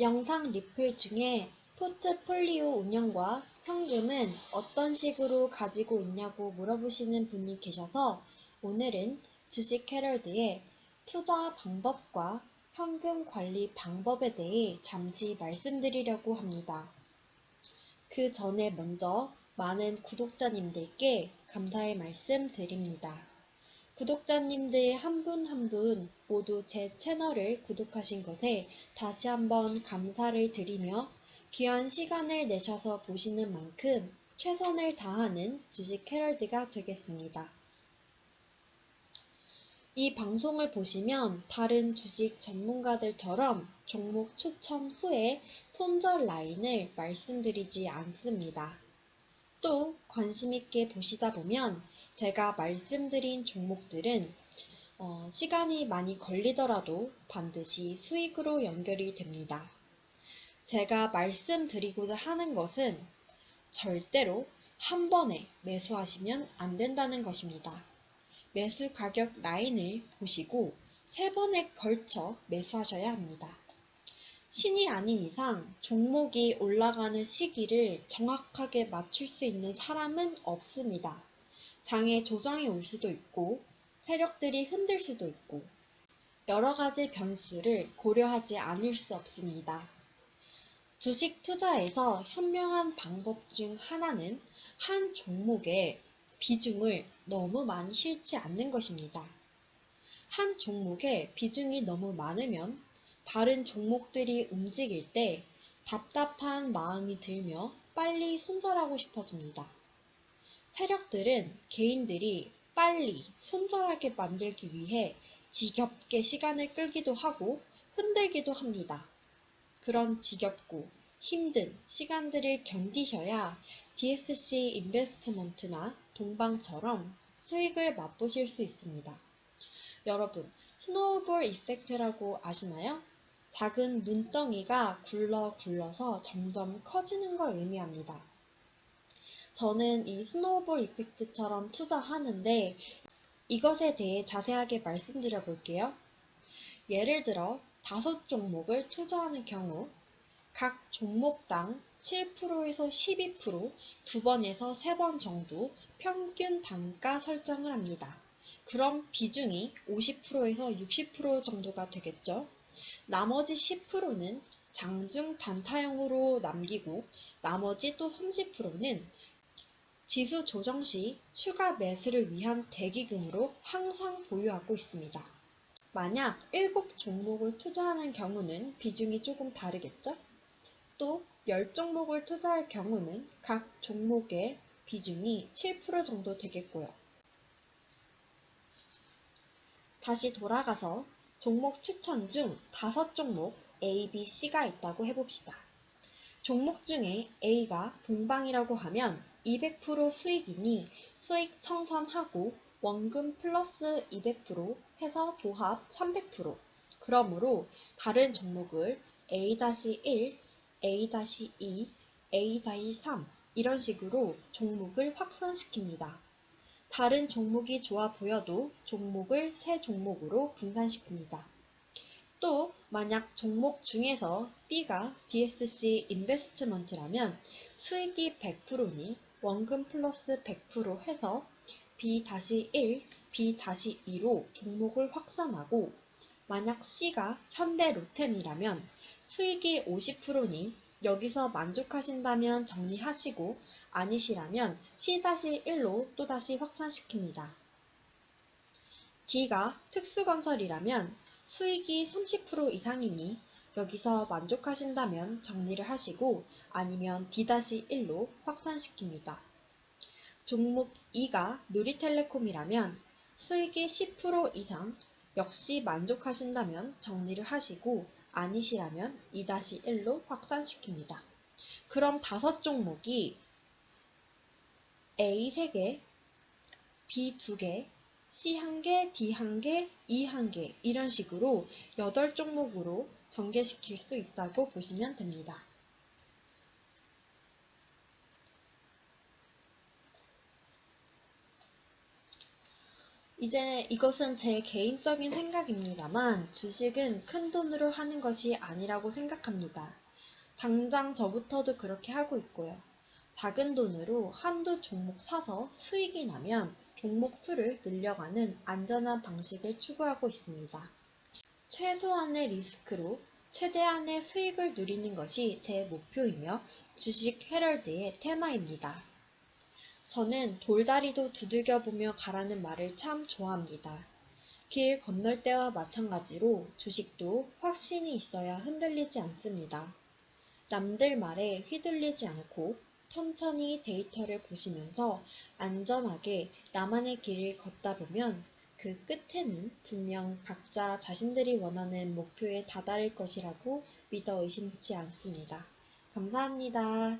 영상 리플 중에 포트폴리오 운영과 현금은 어떤 식으로 가지고 있냐고 물어보시는 분이 계셔서 오늘은 주식 헤럴드의 투자 방법과 현금 관리 방법에 대해 잠시 말씀드리려고 합니다. 그 전에 먼저 많은 구독자님들께 감사의 말씀 드립니다. 구독자님들 한 분 한 분 모두 제 채널을 구독하신 것에 다시 한번 감사를 드리며 귀한 시간을 내셔서 보시는 만큼 최선을 다하는 주식 헤럴드가 되겠습니다. 이 방송을 보시면 다른 주식 전문가들처럼 종목 추천 후에 손절 라인을 말씀드리지 않습니다. 또 관심 있게 보시다 보면 제가 말씀드린 종목들은 어, 시간이 많이 걸리더라도 반드시 수익으로 연결이 됩니다. 제가 말씀드리고자 하는 것은 절대로 한 번에 매수하시면 안 된다는 것입니다. 매수 가격 라인을 보시고 세 번에 걸쳐 매수하셔야 합니다. 신이 아닌 이상 종목이 올라가는 시기를 정확하게 맞출 수 있는 사람은 없습니다. 장에 조정이 올 수도 있고 세력들이 흔들 수도 있고 여러 가지 변수를 고려하지 않을 수 없습니다. 주식 투자에서 현명한 방법 중 하나는 한 종목에 비중을 너무 많이 실지 않는 것입니다. 한 종목에 비중이 너무 많으면 다른 종목들이 움직일 때 답답한 마음이 들며 빨리 손절하고 싶어집니다. 세력들은 개인들이 빨리 손절하게 만들기 위해 지겹게 시간을 끌기도 하고 흔들기도 합니다. 그런 지겹고 힘든 시간들을 견디셔야 DSC 인베스트먼트나 동방처럼 수익을 맛보실 수 있습니다. 여러분, 스노우볼 이펙트라고 아시나요? 작은 눈덩이가 굴러 굴러서 점점 커지는 걸 의미합니다. 저는 이 스노우볼 이펙트처럼 투자하는데 이것에 대해 자세하게 말씀드려 볼게요. 예를 들어 다섯 종목을 투자하는 경우 각 종목당 7%에서 12%두 번에서 세 번 정도 평균 단가 설정을 합니다. 그럼 비중이 50%에서 60% 정도가 되겠죠. 나머지 10%는 장중 단타형으로 남기고 나머지 또 30%는 지수 조정 시 추가 매수를 위한 대기금으로 항상 보유하고 있습니다. 만약 7종목을 투자하는 경우는 비중이 조금 다르겠죠? 또 10종목을 투자할 경우는 각 종목의 비중이 7% 정도 되겠고요. 다시 돌아가서 종목 추천 중 5종목 A, B, C가 있다고 해봅시다. 종목 중에 A가 동방이라고 하면 200% 수익이니 수익 청산하고 원금 플러스 200% 해서 도합 300% 그러므로 다른 종목을 A-1, A-2, A-3 이런 식으로 종목을 확산시킵니다. 다른 종목이 좋아 보여도 종목을 세 종목으로 분산시킵니다. 또 만약 종목 중에서 B가 DSC 인베스트먼트라면 수익이 100%니 원금 플러스 100% 해서 B-1, B-2로 종목을 확산하고 만약 C가 현대 로템이라면 수익이 50%니 여기서 만족하신다면 정리하시고 아니시라면 C-1로 또다시 확산시킵니다. D가 특수건설이라면 수익이 30% 이상이니 여기서 만족하신다면 정리를 하시고 아니면 D-1로 확산시킵니다. 종목 2가 누리텔레콤이라면 수익이 10% 이상 역시 만족하신다면 정리를 하시고 아니시라면 2-1로 확산시킵니다. 그럼 다섯 종목이 A 3개, B 2개, C 1개, D 1개, E 1개 이런 식으로 8종목으로 전개시킬 수 있다고 보시면 됩니다. 이제 이것은 제 개인적인 생각입니다만 주식은 큰 돈으로 하는 것이 아니라고 생각합니다. 당장 저부터도 그렇게 하고 있고요. 작은 돈으로 한두 종목 사서 수익이 나면 종목 수를 늘려가는 안전한 방식을 추구하고 있습니다. 최소한의 리스크로 최대한의 수익을 누리는 것이 제 목표이며 주식 헤럴드의 테마입니다. 저는 돌다리도 두들겨 보며 가라는 말을 참 좋아합니다. 길 건널 때와 마찬가지로 주식도 확신이 있어야 흔들리지 않습니다. 남들 말에 휘둘리지 않고 천천히 데이터를 보시면서 안전하게 나만의 길을 걷다 보면 그 끝에는 분명 각자 자신들이 원하는 목표에 다다를 것이라고 믿어 의심치 않습니다. 감사합니다.